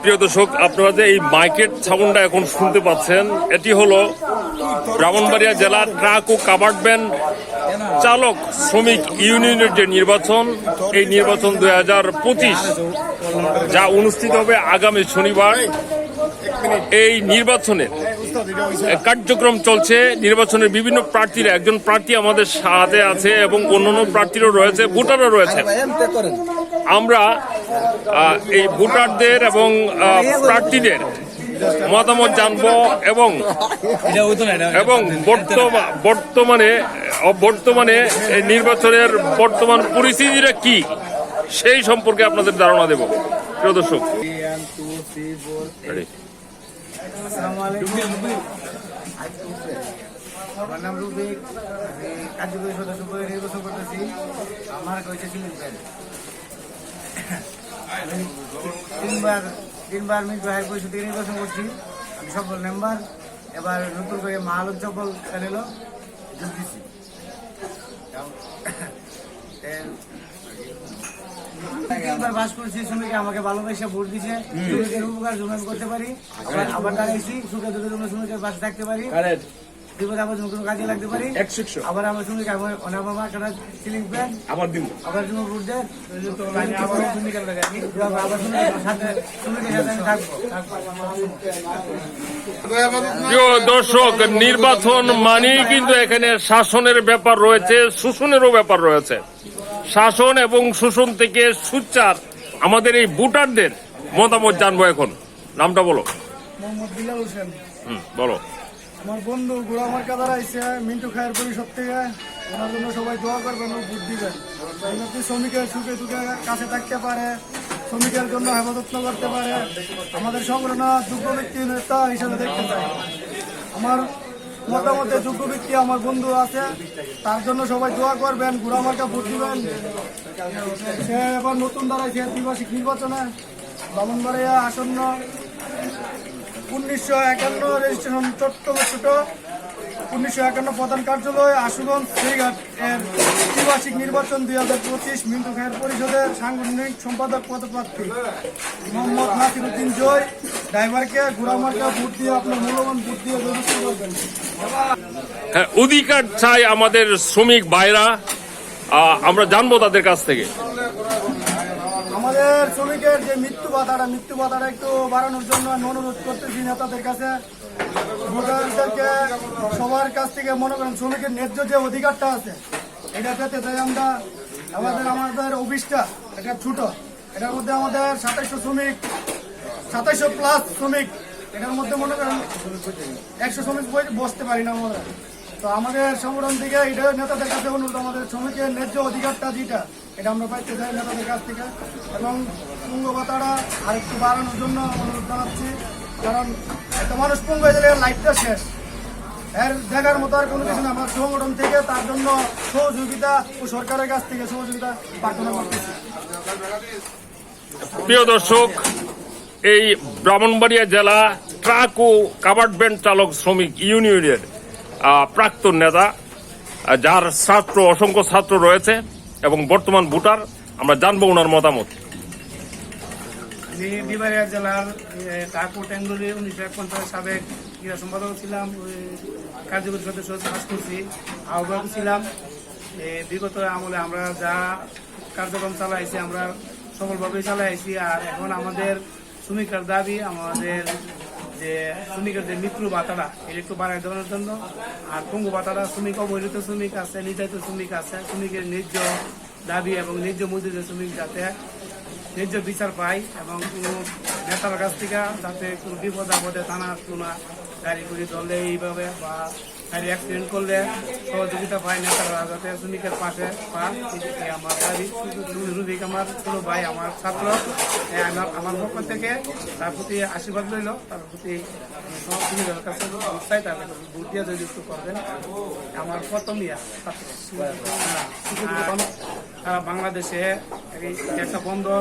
প্রিয় দর্শক, আপনারা যে এই মাইকের সাউন্ডটা এখন শুনতে পাচ্ছেন, এটি হলো ব্রাহ্মণবাড়িয়া জেলার ট্রাক ও কাবার্ড ব্যান চালক শ্রমিক ইউনিয়নের যে নির্বাচন, এই নির্বাচন দুই হাজার পঁচিশ, যা অনুষ্ঠিত হবে আগামী শনিবার। এই নির্বাচনের কার্যক্রম চলছে, নির্বাচনের বিভিন্ন প্রার্থীরা, একজন প্রার্থী আমাদের সাথে আছে এবং অন্যান্য প্রার্থীরও রয়েছে ভোটারও রয়েছে। আমরা এই ভোটারদের এবং প্রার্থীদের মতামত জানব এবং এবং বর্তমা- বর্তমানে বর্তমানে এই নির্বাচনের বর্তমান পরিস্থিতিটা কি? সেই সম্পর্কে আপনাদের ধারণা দেব। প্রিয় দর্শক। Ready? আসসালামু আলাইকুম আমার নাম রুবিক আমি কার্যকরী সদস্য নির্বাচন করতেছি আমার হয়েছে তিনবার তিনবার হাই পরিষদ থেকে নির্বাচন করছি আমি সফল মেম্বার এবার নতুন করে মাহালুর চপল চ্যানেলও যোগ দিচ্ছি তিনবার বাস করছি শ্রমিক আমাকে ভালোবেসে ভোট দিছে। শ্রমিকের উপকার করতে পারি। আবার আবার দাঁড়াইছি সুখে দুঃখে জন্য শ্রমিকের পাশে থাকতে পারি। বিপদ আপদ কোনো কাজে লাগতে পারি? আবার আমার শ্রমিক আমার অনেক আমার মার্কাটা সিলিং ফ্যান আবার দিন আবার জন্য ভোট দেন আবার শ্রমিকের লাগে আমি। আবার শ্রমিকের সাথে শ্রমিকের সাথে থাকব। প্রিয় দর্শক নির্বাচন মানেই কিন্তু এখানে শাসনের ব্যাপার রয়েছে শোষণেরও ব্যাপার রয়েছে। শাসন এবং শোষণ থেকে সুচ্চার আমাদের এই ভোটারদের মতামত জানব এখন। নামটা বলো। মোহাম্মদ বিলাল হোসেন। হুম, বলো। আমার বন্ধু গোড়ামার কাদার আইসে মিন্টু খায়ের পরিষদ থেকে। ওনার জন্য সবাই দোয়া করবেন, ও ভোট দিবেন উন্নতি শ্রমিকের সুখে সুখে কাছে থাকতে পারে, শ্রমিকের জন্য হেফাজত করতে পারে। আমাদের সংগঠন যোগ্য ব্যক্তি নেতা হিসেবে দেখতে চাই। আমার মতামতে যোগ্য ব্যক্তি আমার বন্ধু আছে, তার জন্য সবাই দোয়া করবেন গোড়ামার্কা ভোট দিবেন। সে এবার নতুন দাঁড়াইছে দ্বিবার্ষিক নির্বাচনে। বামনবাড়িয়া আসন্ন উনিশশো একান্ন রেজিস্ট্রেশন চট্টগ্রাম ছোট। উনিশশো একান্ন প্রধান কার্যালয় আশুগঞ্জ ফেরিঘাট এর ত্রিবার্ষিক নির্বাচন দুই হাজার পঁচিশ মিন্টু খায়ের পরিষদের সাংগঠনিক সম্পাদক পদপ্রার্থী মোহাম্মদ নাসির উদ্দিন জয়। ড্রাইভারকে ঘোড়ামার্কা ভোট দিয়ে আপনার মূল্যবান ভোট দিয়ে যথেষ্ট করবেন। হ্যাঁ অধিকার চাই আমাদের শ্রমিক ভাইরা। আমরা জানব তাদের কাছ থেকে। আমাদের শ্রমিকের যে মৃত্যু ভাতাটা মৃত্যু ভাতাটা একটু বাড়ানোর জন্য আমি অনুরোধ করতেছি নেতাদের কাছে। সবার কাছ থেকে মনে করেন শ্রমিকের ন্যায্য যে অধিকারটা আছে, এটা পেতে চাই আমরা। আমাদের আমাদের অফিসটা এটা ছোট, এটার মধ্যে আমাদের সাতাইশশো শ্রমিক, সাতাইশশো প্লাস শ্রমিক, এটার মধ্যে মনে করেন একশো শ্রমিক বসতে পারি না আমরা। তো আমাদের সংগঠন থেকে এটা নেতাদের কাছে অনুরোধ, আমাদের শ্রমিকের ন্যায্য অধিকারটা যেটা এটা আমরা পাইতে চাই নেতাদের কাছ থেকে। এবং পুঙ্গ ভাতাটা আরেকটু বাড়ানোর জন্য অনুরোধ জানাচ্ছি, কারণ একটা মানুষ পুঙ্গ হয়ে গেলে লাইফটা শেষ। এর দেখার মতো আর কোনো কিছু না, আমার সংগঠন থেকে তার জন্য সহযোগিতা ও সরকারের কাছ থেকে সহযোগিতা প্রার্থনা করতেছি। প্রিয় দর্শক, এই ব্রাহ্মণবাড়িয়া জেলা ট্রাক ও কাবার্ড ব্যান্ড চালক শ্রমিক ইউনিয়নের প্রাক্তন নেতা যার ছাত্র, অসংখ্য ছাত্র রয়েছে। এবং বর্তমান ভোটার, আমরা জানব ওনার মতামত। আমি বিবারিয়া জেলার কাকুর ট্যাঙ্গুলি উনিশশো এক পঞ্চাশ সাবেক ক্রীড়া সম্পাদক ছিলাম কার্যকরী সদস্য কাজ করছি, আহ্বায়ক ছিলাম। বিগত আমলে আমরা যা কার্যক্রম চালাইছি, আমরা সফলভাবে চালাইছি, আর এখন আমাদের শ্রমিকের দাবি, আমাদের যে শ্রমিকের যে মৃত্যু ভাতাটা, এটা একটু বাড়াই দেওয়ার জন্য। আর পঙ্গু ভাতাটা শ্রমিক, অবহেলিত শ্রমিক আছে, নির্যাতিত শ্রমিক আছে। শ্রমিকের ন্যায্য দাবি এবং ন্যায্য মজুরি শ্রমিক যাতে ন্যায্য বিচার পায় এবং কোনো নেতার কাছ থেকে যাতে কোনো বিপদ আপদে থানা কোনো গাড়ি করে দলে এইভাবে বা গাড়ি অ্যাক্সিডেন্ট করলে সহযোগিতা পায় নেতারা যাতে শ্রমিকের পাশে আমার দাবি রুবিক আমার ছোট ভাই আমার ছাত্র আমার আমার পক্ষ থেকে তার প্রতি আশীর্বাদ রইল তার প্রতি সব কাছে চাই তার ভোট দিয়ে যদি একটু করবেন। আমার প্রথম ইয়া ছাত্র। হ্যাঁ, বাংলাদেশে একটা বন্দর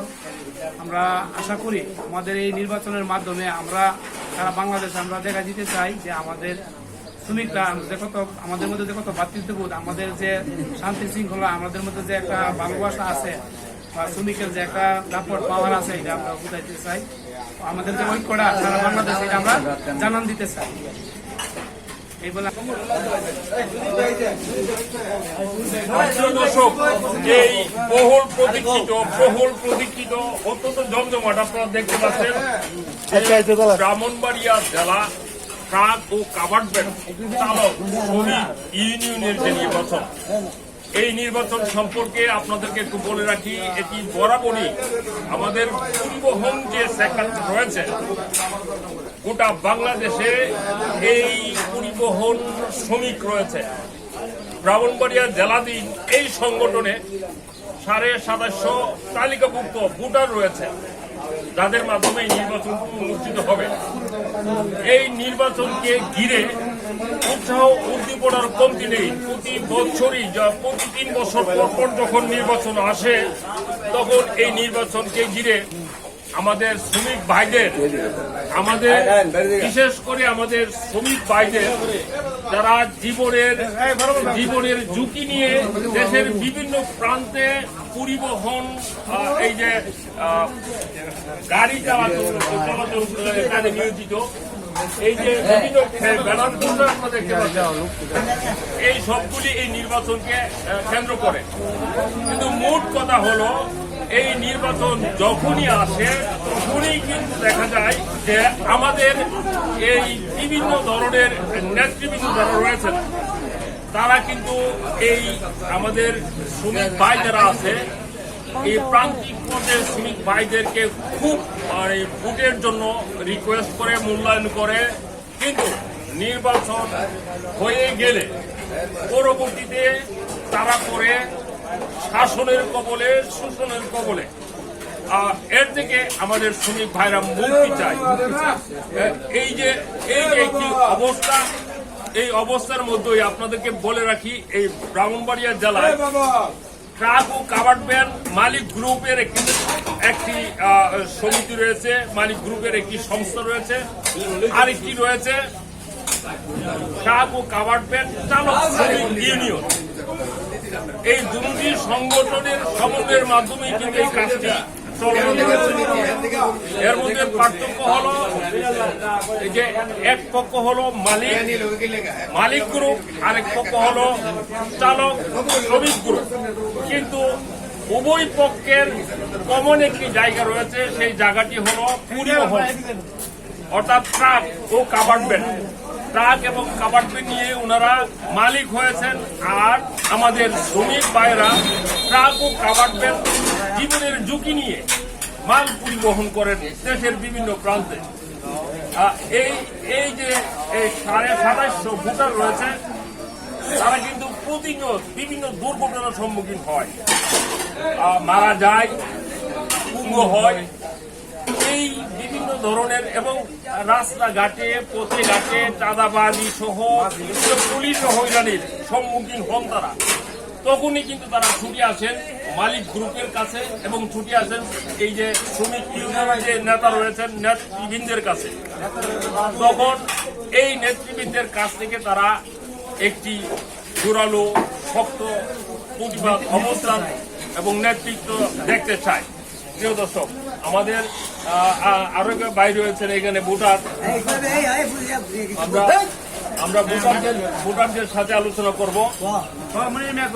আমরা আশা করি আমাদের এই নির্বাচনের মাধ্যমে আমরা সারা বাংলাদেশে আমরা দেখা দিতে চাই যে আমাদের শ্রমিকরা যে কত আমাদের মধ্যে যে কত ভাতৃত্ববোধ আমাদের যে শান্তি শৃঙ্খলা আমাদের মধ্যে যে একটা ভালোবাসা আছে বা শ্রমিকের যে একটা দাপট পাওয়ার আছে এটা আমরা বুঝাইতে চাই। আমাদের যে ঐক্যটা সারা বাংলাদেশ এটা আমরা জানান দিতে চাই। এই বলে প্রিয় দর্শক এই বহুল প্রতীক্ষিত বহুল প্রতীক্ষিত অত্যন্ত জমজমাট আপনারা দেখতে পাচ্ছেন। ব্রাহ্মণবাড়িয়া জেলা ট্রাক ও কাভার্ড ভ্যান চালক ইউনিয়নের যে নির্বাচন, এই নির্বাচন সম্পর্কে আপনাদেরকে একটু বলে রাখি, এটি বরাবরই আমাদের পরিবহন যে সেক্টর রয়েছে, গোটা বাংলাদেশে এই পরিবহন শ্রমিক রয়েছে। ব্রাহ্মণবাড়িয়া জেলাধীন এই সংগঠনে সাড়ে সাতাশশো তালিকাভুক্ত ভোটার রয়েছে, যাদের মাধ্যমে নির্বাচন অনুষ্ঠিত হবে। এই নির্বাচনকে ঘিরে উৎসাহ উদ্দীপনার কমতি নেই। প্রতি বছরই যা- প্রতি তিন বছর পর পর যখন নির্বাচন আসে, তখন এই নির্বাচনকে ঘিরে আমাদের শ্রমিক ভাইদের আমাদের বিশেষ করে আমাদের শ্রমিক ভাইদের যারা জীবনের জীবনের ঝুঁকি নিয়ে দেশের বিভিন্ন প্রান্তে পরিবহন এই যে গাড়ি চলাচল চলাচল কাজে নিয়োজিত। এই যে দেখতে এই সবগুলি এই নির্বাচনকে কেন্দ্র করে। কিন্তু মোট কথা হলো এই নির্বাচন যখনই আসে, তখনই কিন্তু দেখা যায় যে আমাদের এই বিভিন্ন ধরনের নেতৃবৃন্দ যারা রয়েছেন, তারা কিন্তু এই আমাদের শ্রমিক ভাই যারা আছে, এই প্রান্তিক পর্যায়ের শ্রমিক ভাইদেরকে খুব মানে ভোটের জন্য রিকোয়েস্ট করে, মূল্যায়ন করে। কিন্তু নির্বাচন হয়ে গেলে পরবর্তীতে তারা করে শাসনের কবলে শোষণের কবলে। এর থেকে আমাদের শ্রমিক ভাইরা মুক্তি চাই এই যে এই যে একটি অবস্থা এই অবস্থার মধ্যেই আপনাদেরকে বলে রাখি এই ব্রাহ্মণবাড়িয়া জেলায় ট্রাক ও কাভার্ড ভ্যান মালিক গ্রুপের একটি একটি সমিতি রয়েছে মালিক গ্রুপের একটি সংস্থা রয়েছে আরেকটি রয়েছে ট্রাক ও কাভার্ড ভ্যান চালক শ্রমিক ইউনিয়ন। এই দুটি সংগঠনের সমন্বয়ের মাধ্যমে কিন্তু এই কাজটি এর মধ্যে পার্থক্য হলো যে এক পক্ষ হলো মালিক মালিক গ্রুপ আরেক পক্ষ হলো চালক, শ্রমিক গ্রুপ কিন্তু উভয় পক্ষের কমন একটি জায়গা রয়েছে, সেই জায়গাটি হলো পরিবহন অর্থাৎ ট্রাক ও কাভার্ডমেন্ট ট্রাক এবং কাভার্ডমেন্ট নিয়ে ওনারা মালিক হয়েছেন আর আমাদের শ্রমিক ভাইরা ট্রাক ও কাভার্ডমেন্ট জীবনের ঝুঁকি নিয়ে মাল পরিবহন করেন দেশের বিভিন্ন প্রান্তে। এই এই যে, এই সাড়ে সাতাশশো ভোটার রয়েছে, তারা কিন্তু প্রতিনিয়ত বিভিন্ন দুর্ঘটনার সম্মুখীন হয়। মারা যায়, পুঙ্গ হয় এই বিভিন্ন ধরনের এবং রাস্তাঘাটে পথে ঘাটে চাঁদাবাজি সহ পুলিশ হয়রানির সম্মুখীন হন তারা। তখনই কিন্তু তারা ছুটি আসেন মালিক গ্রুপের কাছে এবং ছুটি আসেন এই যে শ্রমিক ইউনিয়নের যে নেতা রয়েছেন, নেতৃবৃন্দের কাছে। তখন এই নেতৃবৃন্দের কাছ থেকে তারা একটি জোরালো, শক্ত, প্রতিবাদ অবস্থান এবং নেতৃত্ব দেখতে চায়। প্রিয় দর্শক আমাদের আরও ভাই রয়েছেন এখানে, ভোটার। আমরা আমরা ভোটারদের ভোটারদের সাথে আলোচনা করব। মানে মেয়ে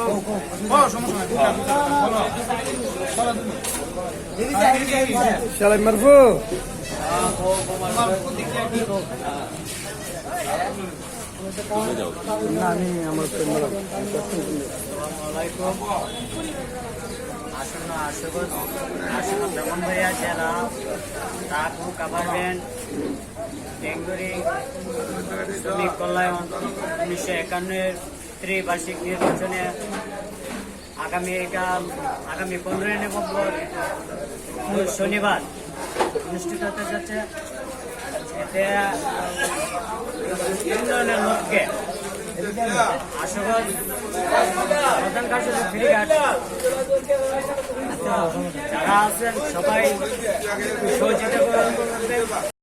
আসন্ন আশুগঞ্জ আসন্ন ব্রাহ্মণবাড়িয়া জেলা টাকু গভর্নমেন্ট বেঙ্গুরি শ্রমিক কল্যাণ উনিশশো একান্নের ত্রিবার্ষিক নির্বাচনে আগামী এটা, আগামী পনেরোই নভেম্বর শনিবার অনুষ্ঠিত হতে যাচ্ছে। এতে উন্নয়নের যারা আছেন সবাই সহযোগিতা করবেন